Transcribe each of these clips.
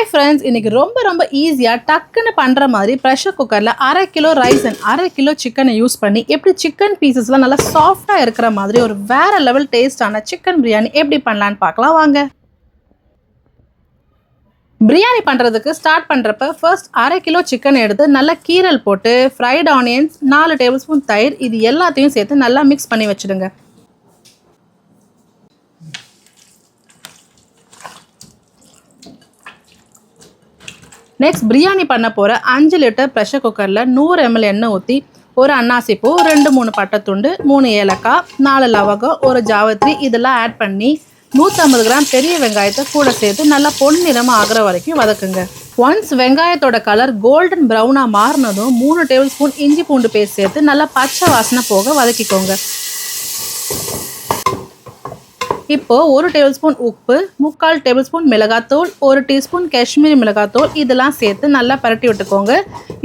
Hi friends இன்னைக்கு ரொம்ப ரொம்ப ஈஸியாக டக்குன்னு பண்ணுற மாதிரி ப்ரெஷர் குக்கரில் அரை கிலோ ரைஸ் அண்ட் அரை கிலோ சிக்கனை யூஸ் பண்ணி எப்படி சிக்கன் பீசஸ்லாம் நல்லா சாஃப்டாக இருக்கிற மாதிரி ஒரு வேற லெவல் டேஸ்டான சிக்கன் பிரியாணி எப்படி பண்ணலான்னு பார்க்கலாம் வாங்க. பிரியாணி பண்ணுறதுக்கு ஸ்டார்ட் பண்ணுறப்ப ஃபர்ஸ்ட் அரை கிலோ சிக்கன் எடுத்து நல்லா கீரல் போட்டு ஃப்ரைட் ஆனியன்ஸ் நாலு டேபிள் ஸ்பூன் தயிர் இது எல்லாத்தையும் சேர்த்து நல்லா மிக்ஸ் பண்ணி வச்சுடுங்க. நெக்ஸ்ட் பிரியாணி பண்ண போகிற அஞ்சு லிட்டர் ப்ரெஷர் குக்கரில் நூறு எம்எல் எண்ணெய் ஊற்றி ஒரு அன்னாசிப்பூ ரெண்டு மூணு பட்டைத்துண்டு மூணு ஏலக்காய் நாலு லவகம் ஒரு ஜாவத்ரி இதெல்லாம் ஆட் பண்ணி நூற்றம்பது கிராம் பெரிய வெங்காயத்தை கூட சேர்த்து நல்லா பொன்னிறமாக ஆகிற வரைக்கும் வதக்குங்க. ஒன்ஸ் வெங்காயத்தோட கலர் கோல்டன் ப்ரௌனாக மாறினதும் மூணு டேபிள் ஸ்பூன் இஞ்சி பூண்டு பேஸ்ட் சேர்த்து நல்லா பச்சை வாசனை போக வதக்கிக்கோங்க. இப்போ ஒரு டேபிள் ஸ்பூன் உப்பு முக்கால் டேபிள் ஸ்பூன் மிளகாத்தூள் ஒரு டீஸ்பூன் காஷ்மீரி மிளகாத்தூள் இதெல்லாம் சேர்த்து நல்லா பரட்டி விட்டுக்கோங்க.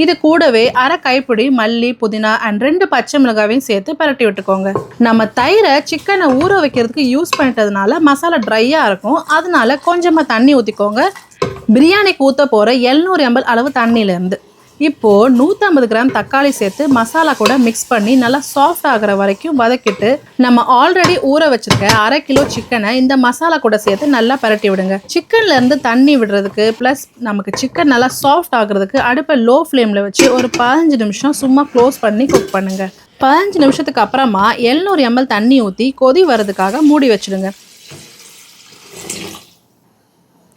இது கூடவே அரை கைப்பிடி மல்லி புதினா அண்ட் ரெண்டு பச்சை மிளகாவையும் சேர்த்து பரட்டி விட்டுக்கோங்க. நம்ம தயிரை சிக்கனை ஊற வைக்கிறதுக்கு யூஸ் பண்ணிட்டதுனால மசாலா ட்ரையாக இருக்கும். அதனால கொஞ்சமாக தண்ணி ஊற்றிக்கோங்க பிரியாணிக்கு ஊற்ற போகிற எழுநூறு எம்எல் அளவு தண்ணியிலேருந்து. இப்போது நூற்றம்பது கிராம் தக்காளி சேர்த்து மசாலா கூட மிக்ஸ் பண்ணி நல்லா சாஃப்ட் ஆகிற வரைக்கும் வதக்கிட்டு நம்ம ஆல்ரெடி ஊற வச்சுருக்க அரை கிலோ சிக்கனை இந்த மசாலா கூட சேர்த்து நல்லா பரட்டி விடுங்க. சிக்கன்லேருந்து தண்ணி விடுறதுக்கு ப்ளஸ் நமக்கு சிக்கன் நல்லா சாஃப்ட் ஆகுறதுக்கு அடுப்பை லோ ஃப்ளேமில் வச்சு ஒரு பதினஞ்சு நிமிஷம் சும்மா க்ளோஸ் பண்ணி குக் பண்ணுங்கள் பதினஞ்சு நிமிஷத்துக்கு அப்புறமா எழுநூறு எம்எல் தண்ணி ஊற்றி கொதி வர்றதுக்காக மூடி வச்சிடுங்க.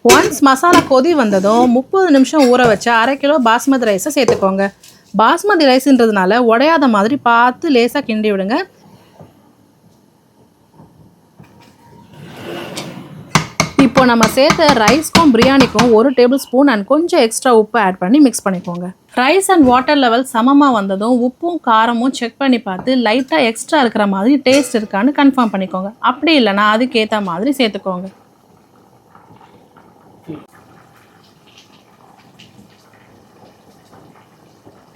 ஒன்ஸ் மசாலா கொதி வந்ததும் முப்பது நிமிஷம் ஊற வச்ச அரை கிலோ பாஸ்மதி ரைஸை சேர்த்துக்கோங்க. பாஸ்மதி ரைஸ்ன்றதுனால உடையாத மாதிரி பார்த்து லேசாக கிண்டி விடுங்க. இப்போ நம்ம சேர்த்த ரைஸ்க்கும் பிரியாணிக்கும் ஒரு டேபிள் ஸ்பூன் அண்ட் கொஞ்சம் எக்ஸ்ட்ரா உப்பு ஆட் பண்ணி மிக்ஸ் பண்ணிக்கோங்க. ரைஸ் அண்ட் வாட்டர் லெவல் சமமாக வந்ததும் உப்பும் காரமும் செக் பண்ணி பார்த்து லைட்டாக எக்ஸ்ட்ரா இருக்கிற மாதிரி டேஸ்ட் இருக்கான்னு கன்ஃபார்ம் பண்ணிக்கோங்க. அப்படி இல்லைன்னா அதுக்கேற்ற மாதிரி சேர்த்துக்கோங்க.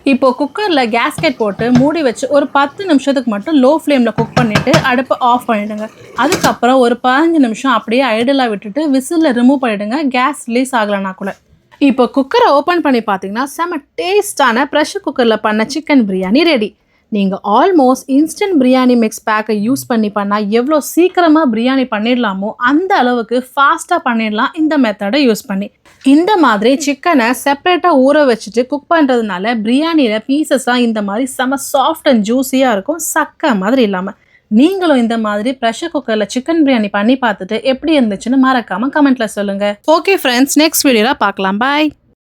இப்போ குக்கரில் கேஸ்கெட் போட்டு மூடி வச்சு ஒரு பத்து நிமிஷத்துக்கு மட்டும் லோ ஃப்ளேமில் குக் பண்ணிவிட்டு அடுப்பை ஆஃப் பண்ணிவிடுங்க அதுக்கப்புறம் ஒரு பதினஞ்சு நிமிஷம் அப்படியே ஐடலாக விட்டுட்டு விசிலில் ரிமூவ் பண்ணிவிடுங்க கேஸ் ரிலீஸ் ஆகலைன்னா கூட. இப்போ குக்கரை ஓப்பன் பண்ணி பார்த்தீங்கன்னா செம டேஸ்டான ப்ரெஷர் குக்கரில் பண்ண சிக்கன் பிரியாணி ரெடி நீங்கள் ஆல்மோஸ்ட் இன்ஸ்டன்ட் பிரியாணி மிக்ஸ் பேக்கை யூஸ் பண்ணி பண்ணால் எவ்வளோ சீக்கிரமாக பிரியாணி பண்ணிடலாமோ அந்த அளவுக்கு ஃபாஸ்ட்டாக பண்ணிடலாம் இந்த மெத்தடை யூஸ் பண்ணி. இந்த மாதிரி சிக்கனை செப்பரேட்டாக ஊற வச்சுட்டு குக் பண்ணுறதுனால பிரியாணியில் பீசஸ்லாம் இந்த மாதிரி செம சாஃப்ட் அண்ட் ஜூஸியாக இருக்கும் சக்க மாதிரி இல்லாமல் நீங்களும் இந்த மாதிரி ப்ரெஷர் குக்கரில் சிக்கன் பிரியாணி பண்ணி பார்த்துட்டு எப்படி இருந்துச்சுன்னு மறக்காமல் கமெண்ட்டில் சொல்லுங்கள் ஓகே ஃப்ரெண்ட்ஸ் நெக்ஸ்ட் வீடியோவில் பார்க்கலாம். பாய்